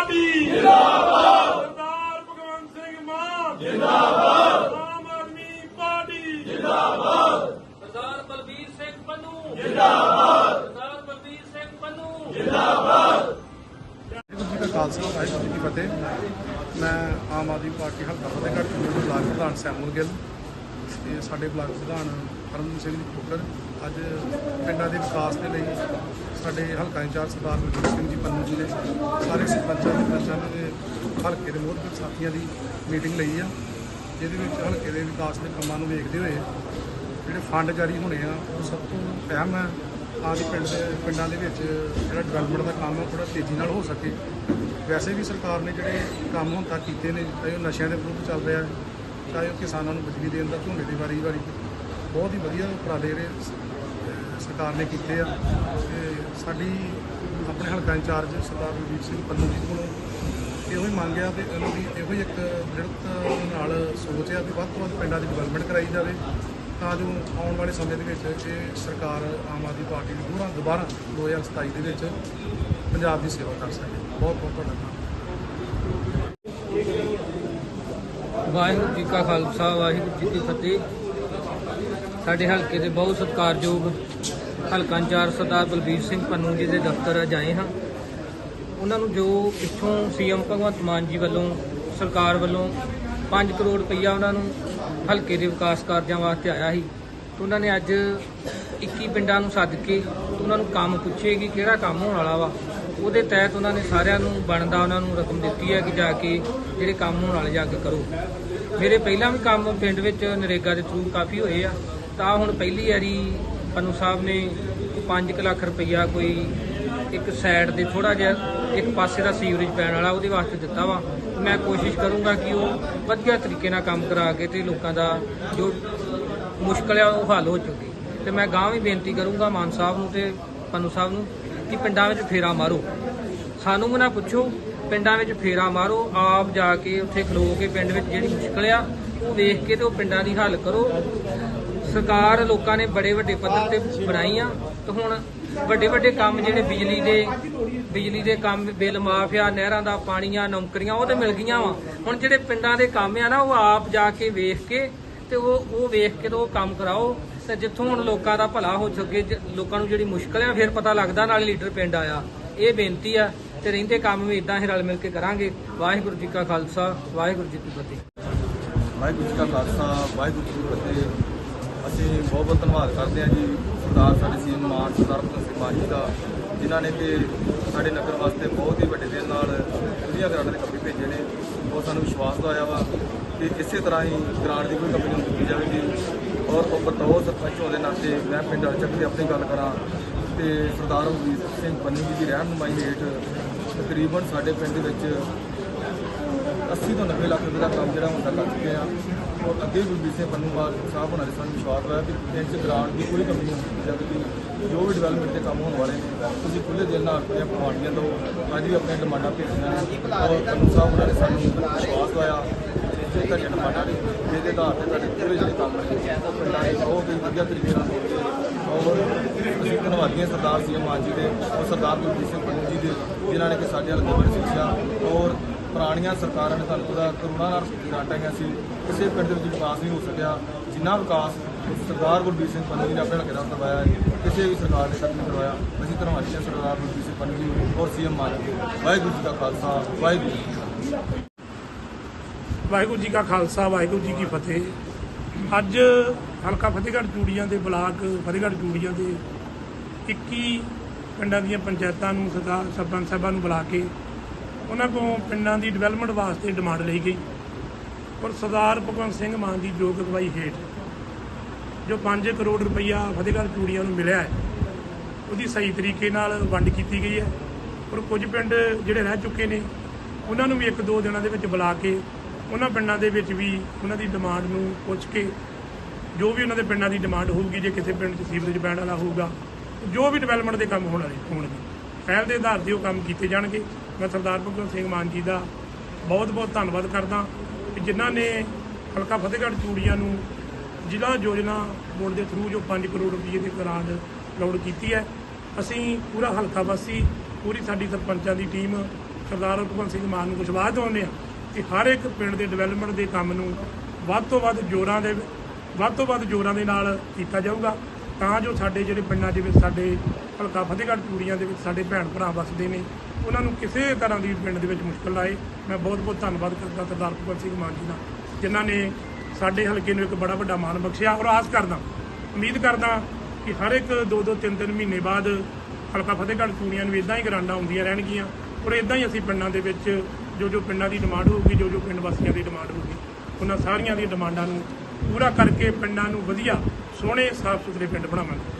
Party ਜਿੰਦਾਬਾਦ ਸਰਦਾਰ ਭਗਵੰਤ ਸਿੰਘ ਮਾਨ ਜਿੰਦਾਬਾਦ Aam Aadmi party Sardar Balbir Singh Pannu ਜਿੰਦਾਬਾਦ ਸਰਦਾਰ ਬਲਬੀਰ ਸਿੰਘ ਪੰਨੂ ਵਾਹਿਗੁਰੂ ਜੀ ਕਾ ਖਾਲਸਾ ਵਾਹਿਗੁਰੂ ਜੀ ਕੀ ਫਤਿਹ ਮੈਂ ਆਮ ਆਦਮੀ ਪਾਰਟੀ ਹਲਕਾ ਫਤਿਹਗੜ੍ਹ ਚੂੜੀਆਂ ਦੇ ਬਲਾਕ ਪ੍ਰਧਾਨ ਸੈਮੂਲ ਗਿੱਲ ਤੇ ਸਾਡੇ ਬਲਾਕ ਪ੍ਰਧਾਨ ਪਰਮਜੀਤ ਸਿੰਘ ਜੀ ਫੁੱਕਰ ਅੱਜ ਪਿੰਡਾਂ ਦੇ ਵਿਕਾਸ ਦੇ ਲਈ ਸਾਡੇ ਹਲਕਾ ਇੰਚਾਰਜ ਸਰਦਾਰ ਬਲਬੀਰ ਸਿੰਘ ਜੀ ਪੰਨੂ ਜੀ ਨੇ ਸਾਰੇ ਸਰਪੰਚਾਂ ਦੇ ਪੰਚਾਂ ਦੇ ਹਲਕੇ ਦੇ ਮੋਹਤਰ ਸਾਥੀਆਂ ਦੀ ਮੀਟਿੰਗ ਲਈ ਆ, ਜਿਹਦੇ ਵਿੱਚ ਹਲਕੇ ਦੇ ਵਿਕਾਸ ਦੇ ਕੰਮਾਂ ਨੂੰ ਵੇਖਦੇ ਹੋਏ ਜਿਹੜੇ ਫੰਡ ਜਾਰੀ ਹੋਣੇ ਆ, ਉਹ ਸਭ ਤੋਂ ਅਹਿਮ ਹੈ ਆਦਿ ਪਿੰਡ ਦੇ, ਪਿੰਡਾਂ ਦੇ ਵਿੱਚ ਜਿਹੜਾ ਡਿਵੈਲਪਮੈਂਟ ਦਾ ਕੰਮ ਹੈ ਥੋੜਾ ਤੇਜ਼ੀ ਨਾਲ ਹੋ ਸਕੇ। ਵੈਸੇ ਵੀ ਸਰਕਾਰ ਨੇ ਜਿਹੜੇ ਕੰਮ ਹੁਣ ਤੱਕ ਕੀਤੇ ਨੇ, ਚਾਹੇ ਉਹ ਨਸ਼ਿਆਂ ਦੇ ਵਿਰੁੱਧ ਚੱਲ ਰਿਹਾ ਚਾਹੇ ਉਹ ਕਿਸਾਨਾਂ ਨੂੰ ਬਿਜਲੀ ਦੇਣ ਦਾ ਝੋਨੇ ਦੀ ਵਾਰੀ ਵਾਰੀ ਬਹੁਤ ਹੀ ਵਧੀਆ ਉਪਰਾਲੇ ਜਿਹੜੇ ਸ- ਸਰਕਾਰ ਨੇ ਕੀਤੇ ਆ। ਤੇ ਸਾਡੀ ਆਪਣੇ ਹਲਕਾ ਇੰਚਾਰਜ ਸਰਦਾਰ ਰਣਜੀਤ ਸਿੰਘ ਪੰਨੂ ਜੀ ਕੋਲੋਂ ਇਹੋ ਹੀ ਮੰਗ ਆ ਤੇ ਇਹਨਾਂ ਦੀ ਇਹੋ ਹੀ ਇੱਕ ਦ੍ਰਿੜਤ ਨਾਲ ਸੋਚ ਆ ਵੀ ਵੱਧ ਤੋਂ ਵੱਧ ਪਿੰਡਾਂ ਦੀ ਡਿਵੈਲਪਮੈਂਟ ਕਰਾਈ ਜਾਵੇ, ਤਾਂ ਜੋ ਆਉਣ ਵਾਲੇ ਸਮੇਂ ਦੇ ਵਿੱਚ ਇਹ ਸਰਕਾਰ ਆਮ ਆਦਮੀ ਪਾਰਟੀ ਦੀ ਦੁਬਾਰਾ ਦੁਬਾਰਾ 2027 ਦੇ ਵਿੱਚ ਪੰਜਾਬ ਦੀ ਸੇਵਾ ਕਰ ਸਕੇ। ਬਹੁਤ ਬਹੁਤ ਧੰਨਵਾਦ। ਵਾਹਿਗੁਰੂ ਜੀ ਕਾ ਖਾਲਸਾ, ਵਾਹਿਗੁਰੂ ਜੀ ਕੀ ਫਤਿਹ। ਸਾਡੇ ਹਲਕੇ ਦੇ ਬਹੁਤ ਸਤਿਕਾਰਯੋਗ ਹਲਕਾ ਇੰਚਾਰਜ ਸਰਦਾਰ ਬਲਬੀਰ ਸਿੰਘ ਪੰਨੂ ਜੀ ਦੇ ਦਫ਼ਤਰ ਅੱਜ ਆਏ ਹਾਂ। ਉਹਨਾਂ ਨੂੰ ਜੋ ਪਿੱਛੋਂ ਸੀਐਮ ਭਗਵੰਤ ਮਾਨ ਜੀ ਵੱਲੋਂ, ਸਰਕਾਰ ਵੱਲੋਂ 5 ਕਰੋੜ ਰੁਪਈਆ ਉਹਨਾਂ ਨੂੰ ਹਲਕੇ ਦੇ ਵਿਕਾਸ ਕਾਰਜਾਂ ਵਾਸਤੇ ਆਇਆ ਸੀ। ਤੇ ਉਹਨਾਂ ਨੇ ਅੱਜ 21 ਪਿੰਡਾਂ ਨੂੰ ਸੱਦ ਕੇ, ਉਹਨਾਂ ਨੂੰ ਕੰਮ ਪੁੱਛੇ ਕਿ ਕਿਹੜਾ ਕੰਮ ਹੋਣ ਵਾਲਾ ਵਾ। ਉਹਦੇ ਤਹਿਤ ਉਹਨਾਂ ਨੇ ਸਾਰਿਆਂ ਨੂੰ ਬਣਦਾ ਉਹਨਾਂ ਨੂੰ ਰਕਮ ਦਿੱਤੀ ਹੈ ਕਿ ਜਾ ਕੇ ਜਿਹੜੇ ਕੰਮ ਹੋਣ ਵਾਲੇ ਜਾ ਕੇ ਕਰੋ। ਮੇਰੇ ਪਹਿਲਾਂ ਵੀ ਕੰਮ ਪਿੰਡ ਵਿੱਚ ਨਰੇਗਾ ਦੇ ਥਰੂ ਕਾਫੀ ਹੋਏ ਆ। ਤਾਂ ਹੁਣ ਪਹਿਲੀ ਵਾਰੀ ਪੰਨੂ ਸਾਹਿਬ ਨੇ 5 ਲੱਖ ਰੁਪਈਆ ਕੋਈ ਇੱਕ ਸਾਈਡ ਦੇ ਥੋੜਾ ਜਿਹਾ ਇੱਕ ਪਾਸੇ ਦਾ ਸੀਵਰੇਜ ਪੈਣ ਵਾਲਾ ਉਹਦੇ ਵਾਸਤੇ ਦਿੱਤਾ ਵਾ। ਮੈਂ ਕੋਸ਼ਿਸ਼ ਕਰੂੰਗਾ ਕਿ ਉਹ ਵਧੀਆ ਤਰੀਕੇ ਨਾਲ ਕੰਮ ਕਰਾ ਕੇ ਤੇ ਲੋਕਾਂ ਦਾ ਜੋ ਮੁਸ਼ਕਲ ਆ ਉਹ ਹੱਲ ਹੋ ਚੁੱਕੀ। ਤੇ ਮੈਂ ਗਾਂਹ ਵੀ ਬੇਨਤੀ ਕਰੂੰਗਾ ਮਾਨ ਸਾਹਿਬ ਨੂੰ ਤੇ ਪੰਨੂ ਸਾਹਿਬ ਨੂੰ ਕਿ ਪਿੰਡਾਂ ਵਿੱਚ ਫੇਰਾ ਮਾਰੋ। ਸਾਨੂੰ ਵੀ ਨਾ ਪੁੱਛੋ, ਪਿੰਡਾਂ ਵਿੱਚ ਫੇਰਾ ਮਾਰੋ, ਆਪ ਜਾ ਕੇ ਉੱਥੇ ਖਲੋ ਕੇ ਪਿੰਡ ਵਿੱਚ ਜਿਹੜੀ ਮੁਸ਼ਕਲ ਆ, ਉਹ ਵੇਖ ਕੇ ਤੇ ਉਹ ਪਿੰਡਾਂ ਦੀ ਹੱਲ ਕਰੋ। ਸਰਕਾਰ ਲੋਕਾਂ ਨੇ ਬੜੇ ਵੱਡੇ ਪੱਧਰ ਤੇ ਬਣਾਈ ਆ ਤੇ ਹੁਣ ਵੱਡੇ ਵੱਡੇ ਕੰਮ ਜਿਹੜੇ ਬਿਜਲੀ ਦੇ ਬਿਜਲੀ ਦੇ ਕੰਮ, ਬਿੱਲ ਮਾਫੀਆ, ਨਹਿਰਾਂ ਦਾ ਪਾਣੀਆਂ ਨੌਕਰੀਆਂ, ਉਹ ਤੇ ਮਿਲ ਗਈਆਂ ਵਾ। ਹੁਣ ਜਿਹੜੇ ਪਿੰਡਾਂ ਦੇ ਕੰਮ ਆ ਨਾ, ਉਹ ਆਪ ਜਾ ਕੇ ਵੇਖ ਕੇ ਤੇ ਉਹ ਉਹ ਵੇਖ ਕੇ ਤੇ ਉਹ ਕੰਮ ਕਰਾਓ। ਤੇ ਜਿੱਥੋਂ ਹੁਣ ਲੋਕਾਂ ਦਾ ਭਲਾ ਹੋ ਸਕੇ, ਜ- ਲੋਕਾਂ ਨੂੰ ਜਿਹੜੀ ਮੁਸ਼ਕਲ ਆ, ਫਿਰ ਪਤਾ ਲੱਗਦਾ ਨਾਲ ਲੀਡਰ ਪਿੰਡ ਆਇਆ। ਇਹ ਬੇਨਤੀ ਆ ਤੇ ਰਹਿੰਦੇ ਕੰਮ ਵੀ ਇਦਾਂ ਹੀ ਰਲ ਮਿਲ ਕੇ ਕਰਾਂਗੇ। ਵਾਹਿਗੁਰੂ ਜੀ ਕਾ ਖਾਲਸਾ, ਵਾਹਿਗੁਰੂ ਜੀ ਕੀ ਫਤਿਹ। ਵਾਹਿਗੁਰੂ ਜੀ ਕਾ ਖਾਲਸਾ, ਵਾਹਿਗੁਰੂ ਜੀ ਕੀ ਫਤਿਹ। ਅਸੀਂ ਬਹੁਤ ਬਹੁਤ ਧੰਨਵਾਦ ਕਰਦੇ ਹਾਂ ਜੀ ਸਰਦਾਰ ਸਾਡੇ ਸੀਐਮ ਮਾਨ, ਸਰਦਾਰ ਭਗਤ ਸਿੰਘ ਮਾਨ ਜੀ ਦਾ, ਜਿਨ੍ਹਾਂ ਨੇ ਕਿ ਸਾਡੇ ਨਗਰ ਵਾਸਤੇ ਬਹੁਤ ਹੀ ਵੱਡੇ ਦਿਨ ਨਾਲ ਵਧੀਆ ਗ੍ਰਾਂਟ ਦੇ ਕੱਪੜੇ ਭੇਜੇ ਨੇ। ਔਰ ਸਾਨੂੰ ਵਿਸ਼ਵਾਸ ਦਵਾਇਆ ਵਾ ਕਿ ਇਸੇ ਤਰ੍ਹਾਂ ਹੀ ਗ੍ਰਾਂਟ ਦੀ ਕੋਈ ਕੰਪਨੀ ਨੂੰ ਦਿੱਤੀ ਜਾਵੇਗੀ। ਔਰ ਉਹ ਬਤੌਰ ਸਰਪੰਚ ਹੋਣ ਦੇ ਨਾਤੇ ਮੈਂ ਪਿੰਡ ਅਲਚਕ ਦੀ ਆਪਣੀ ਗੱਲ ਕਰਾਂ ਤੇ ਸਰਦਾਰ ਬਲਬੀਰ ਸਿੰਘ ਪੰਨੀ ਜੀ ਦੀ ਰਹਿਨੁਮਾਈ ਹੇਠ ਤਕਰੀਬਨ ਸਾਡੇ ਪਿੰਡ ਦੇ ਵਿੱਚ 80 ਤੋਂ 90 ਲੱਖ ਰੁਪਏ ਦਾ ਕੰਮ ਜਿਹੜਾ ਹੁਣ ਕਰ ਚੁੱਕੇ ਆ ਔਰ ਅੱਗੇ ਵੀ ਬੀਸੇ ਪੰਨੂ ਬਾਗ ਸਾਹਿਬ ਹੋਣਾ ਦੇ ਸਾਨੂੰ ਵਿਸ਼ਵਾਸ ਹੋਇਆ ਕਿ ਪਿੰਡ 'ਚ ਗ੍ਰਾਂਟ ਦੀ ਕੋਈ ਕਮੀ ਨਹੀਂ ਹੋਣੀ ਜਦਕਿ ਜੋ ਵੀ ਡਿਵੈਲਪਮੈਂਟ ਦੇ ਕੰਮ ਹੋਣ ਵਾਲੇ ਨੇ, ਤੁਸੀਂ ਖੁੱਲੇ ਦਿਲ ਨਾਲ ਆਪਣੀਆਂ ਪਵਾਨੀਆਂ ਤੋਂ ਅੱਜ ਵੀ ਆਪਣੀਆਂ ਡਿਮਾਂਡਾਂ ਭੇਜੀਆਂ ਨੇ। ਔਰ ਪੰਨੂ ਸਾਹਿਬ ਹੋਣਾ ਨੇ ਸਾਨੂੰ ਵਿਸ਼ਵਾਸ ਦਵਾਇਆ ਜੇ ਤੁਹਾਡੀਆਂ ਡਿਮਾਂਡਾਂ ਨੇ ਜਿਹਦੇ ਆਧਾਰ ਤੇ ਤੁਹਾਡੇ ਪੂਰੇ ਜਿਹੜੇ ਕੰਮ ਨੇ, ਉਹ ਪਿੰਡਾਂ ਦੇ ਬਹੁਤ ਹੀ ਵਧੀਆ ਤਰੀਕੇ ਨਾਲ ਹੋਣਗੇ। ਔਰ ਅਸੀਂ ਧੰਨਵਾਦੀ ਸਰਦਾਰ ਸੀ ਮਾਨ ਜੀ ਦੇ, ਔਰ ਸਰਦਾਰ ਗੁਰਜੀਤ ਸਿੰਘ ਪੰਨੂ ਜੀ ਦੇ, ਜਿਨ੍ਹਾਂ ਨੇ ਕਿ ਸਾਡੇ ਨਾਲ ਬੜੀ ਸਿੱਖਿਆ, ਔਰ ਪੁਰਾਣੀਆਂ ਸਰਕਾਰਾਂ ਨੇ ਤੁਹਾਨੂੰ ਪਤਾ ਕਰੋਨਾ ਨਾਲ ਗ੍ਰਾਂਟਾਂ ਗਈਆਂ ਸੀ, ਕਿਸੇ ਪਿੰਡ ਦੇ ਵਿੱਚ ਵਿਕਾਸ ਨਹੀਂ ਹੋ ਸਕਿਆ। ਜਿੰਨਾ ਵਿਕਾਸ ਸਰਦਾਰ ਗੁਰਬੀਰ ਸਿੰਘ ਪੰਨੂ ਜੀ ਨੇ ਆਪਣੇ ਹਲਕੇ ਦਾ ਕਰਵਾਇਆ ਹੈ ਕਿਸੇ ਵੀ ਸਰਕਾਰ ਨੇ ਤੱਕ ਨਹੀਂ ਕਰਵਾਇਆ। ਅਸੀਂ ਧੰਨਵਾਦੀ ਹਾਂ ਸਰਦਾਰ ਗੁਰਬੀਰ ਸਿੰਘ ਪੰਨੂ ਜੀ ਔਰ ਸੀਐਮ ਮਾਨ ਜੀ। ਵਾਹਿਗੁਰੂ ਜੀ ਕਾ ਖਾਲਸਾ, ਵਾਹਿਗੁਰੂ ਜੀ ਵਾਹਿਗੁਰੂ ਜੀ ਕਾ ਖਾਲਸਾ, ਵਾਹਿਗੁਰੂ ਜੀ ਕੀ ਫਤਿਹ। ਅੱਜ ਹਲਕਾ ਫਤਿਹਗੜ੍ਹ ਚੂੜੀਆਂ ਦੇ ਬਲਾਕ ਫਤਿਹਗੜ੍ਹ ਚੂੜੀਆਂ ਦੇ 21 ਪਿੰਡਾਂ ਦੀਆਂ ਪੰਚਾਇਤਾਂ ਨੂੰ, ਸਰਦਾਰ ਸਰਪੰਚ ਸਾਹਿਬਾਂ ਨੂੰ ਬੁਲਾ ਕੇ ਉਹਨਾਂ ਕੋਲੋਂ ਪਿੰਡਾਂ ਦੀ ਡਿਵੈਲਪਮੈਂਟ ਵਾਸਤੇ ਡਿਮਾਂਡ ਲਈ ਗਈ। ਔਰ ਸਰਦਾਰ ਭਗਵੰਤ ਸਿੰਘ ਮਾਨ ਦੀ ਯੋਗ ਅਗਵਾਈ ਹੇਠ ਜੋ 5 ਕਰੋੜ ਰੁਪਈਆ ਫਤਿਹਗੜ੍ਹ ਚੂੜੀਆਂ ਨੂੰ ਮਿਲਿਆ ਹੈ, ਉਹਦੀ ਸਹੀ ਤਰੀਕੇ ਨਾਲ ਵੰਡ ਕੀਤੀ ਗਈ ਹੈ। ਔਰ ਕੁਝ ਪਿੰਡ ਜਿਹੜੇ ਰਹਿ ਚੁੱਕੇ ਨੇ, ਉਹਨਾਂ ਨੂੰ ਵੀ ਇੱਕ ਦੋ ਦਿਨਾਂ ਦੇ ਵਿੱਚ ਬੁਲਾ ਕੇ ਉਹਨਾਂ ਪਿੰਡਾਂ ਦੇ ਵਿੱਚ ਵੀ ਉਹਨਾਂ ਦੀ ਡਿਮਾਂਡ ਨੂੰ ਪੁੱਛ ਕੇ ਜੋ ਵੀ ਉਹਨਾਂ ਦੇ ਪਿੰਡਾਂ ਦੀ ਡਿਮਾਂਡ ਹੋਊਗੀ, ਜੇ ਕਿਸੇ ਪਿੰਡ 'ਚ ਸੀਵਰੇਜ ਪੈਣ ਵਾਲਾ ਹੋਊਗਾ, ਜੋ ਵੀ ਡਿਵੈਲਪਮੈਂਟ ਦੇ ਕੰਮ ਹੋਣ ਵਾਲੇ ਹੋਣਗੇ। ਪਹਿਲ ਦੇ ਆਧਾਰ ਤੇ ਉਹ ਕੰਮ ਕੀਤੇ ਜਾਣਗੇ। ਮੈਂ ਸਰਦਾਰ ਭਗਵੰਤ ਸਿੰਘ ਮਾਨ ਜੀ ਦਾ ਬਹੁਤ ਬਹੁਤ ਧੰਨਵਾਦ ਕਰਦਾ ਕਿ ਜਿਨ੍ਹਾਂ ਨੇ ਹਲਕਾ ਫਤਿਹਗੜ੍ਹ ਚੂੜੀਆਂ ਨੂੰ ਜ਼ਿਲ੍ਹਾ ਯੋਜਨਾ ਬੋਰਡ ਦੇ ਥਰੂ ਜੋ 5 ਕਰੋੜ ਰੁਪਏ ਦੀ ਗ੍ਰਾਂਟ ਅਲਾਉਡ ਕੀਤੀ ਹੈ। ਅਸੀਂ ਪੂਰਾ ਹਲਕਾ ਵਾਸੀ, ਪੂਰੀ ਸਾਡੀ ਸਰਪੰਚਾਂ ਦੀ ਟੀਮ ਸਰਦਾਰ ਭਗਵੰਤ ਸਿੰਘ ਮਾਨ ਨੂੰ ਵਿਸ਼ਵਾਸ ਦਿਵਾਉਂਦੇ ਆ ਕਿ ਹਰ ਇੱਕ ਪਿੰਡ ਦੇ ਡਿਵੈਲਪਮੈਂਟ ਦੇ ਕੰਮ ਨੂੰ ਵੱਧ ਤੋਂ ਵੱਧ ਜੋਰਾਂ ਦੇ, ਵੱਧ ਤੋਂ ਵੱਧ ਜੋਰਾਂ ਦੇ ਨਾਲ ਕੀਤਾ ਜਾਊਗਾ। ਤਾਂ ਜੋ ਸਾਡੇ ਜਿਹੜੇ ਪਿੰਡਾਂ ਦੇ ਵਿੱਚ ਸਾਡੇ ਹਲਕਾ ਫਤਿਹਗੜ੍ਹ ਚੂੜੀਆਂ ਦੇ ਵਿੱਚ ਸਾਡੇ ਭੈਣ ਭਰਾ ਵੱਸਦੇ ਨੇ। ਉਹਨਾਂ ਨੂੰ ਕਿਸੇ ਤਰ੍ਹਾਂ ਦੀ ਪਿੰਡ ਦੇ ਵਿੱਚ ਮੁਸ਼ਕਲ ਆਏ। ਮੈਂ ਬਹੁਤ ਬਹੁਤ ਧੰਨਵਾਦ ਕਰਦਾ ਸਰਦਾਰ ਭਗਵੰਤ ਸਿੰਘ ਮਾਨ ਜੀ ਦਾ, ਜਿਨ੍ਹਾਂ ਨੇ ਸਾਡੇ ਹਲਕੇ ਨੂੰ ਇੱਕ ਬੜਾ ਵੱਡਾ ਮਾਣ ਬਖਸ਼ਿਆ। ਔਰ ਆਸ ਕਰਦਾ, ਉਮੀਦ ਕਰਦਾ ਕਿ ਹਰ ਇੱਕ ਦੋ ਦੋ ਤਿੰਨ ਤਿੰਨ ਮਹੀਨੇ ਬਾਅਦ ਹਲਕਾ ਫਤਿਹਗੜ੍ਹ ਚੂੜੀਆਂ ਨੂੰ ਇਦਾਂ ਹੀ ਗਰਾਂਡਾਂ ਹੁੰਦੀਆਂ ਰਹਿਣਗੀਆਂ। ਔਰ ਇਦਾਂ ਹੀ ਅਸੀਂ ਪਿੰਡਾਂ ਦੇ ਵਿੱਚ ਜੋ ਜੋ ਪਿੰਡਾਂ ਦੀ ਡਿਮਾਂਡ ਹੋਊਗੀ, ਜੋ ਜੋ ਪਿੰਡ ਵਾਸੀਆਂ ਦੀ ਡਿਮਾਂਡ ਹੋਊਗੀ, ਉਹਨਾਂ ਸਾਰੀਆਂ ਦੀਆਂ ਡਿਮਾਂਡਾਂ ਨੂੰ ਪੂਰਾ ਕਰਕੇ ਪਿੰਡਾਂ ਨੂੰ ਵਧੀਆ, ਸੋਹਣੇ ਸਾਫ਼ ਸੁਥਰੇ ਪਿੰਡ ਬਣਾਵਾਂਗੇ।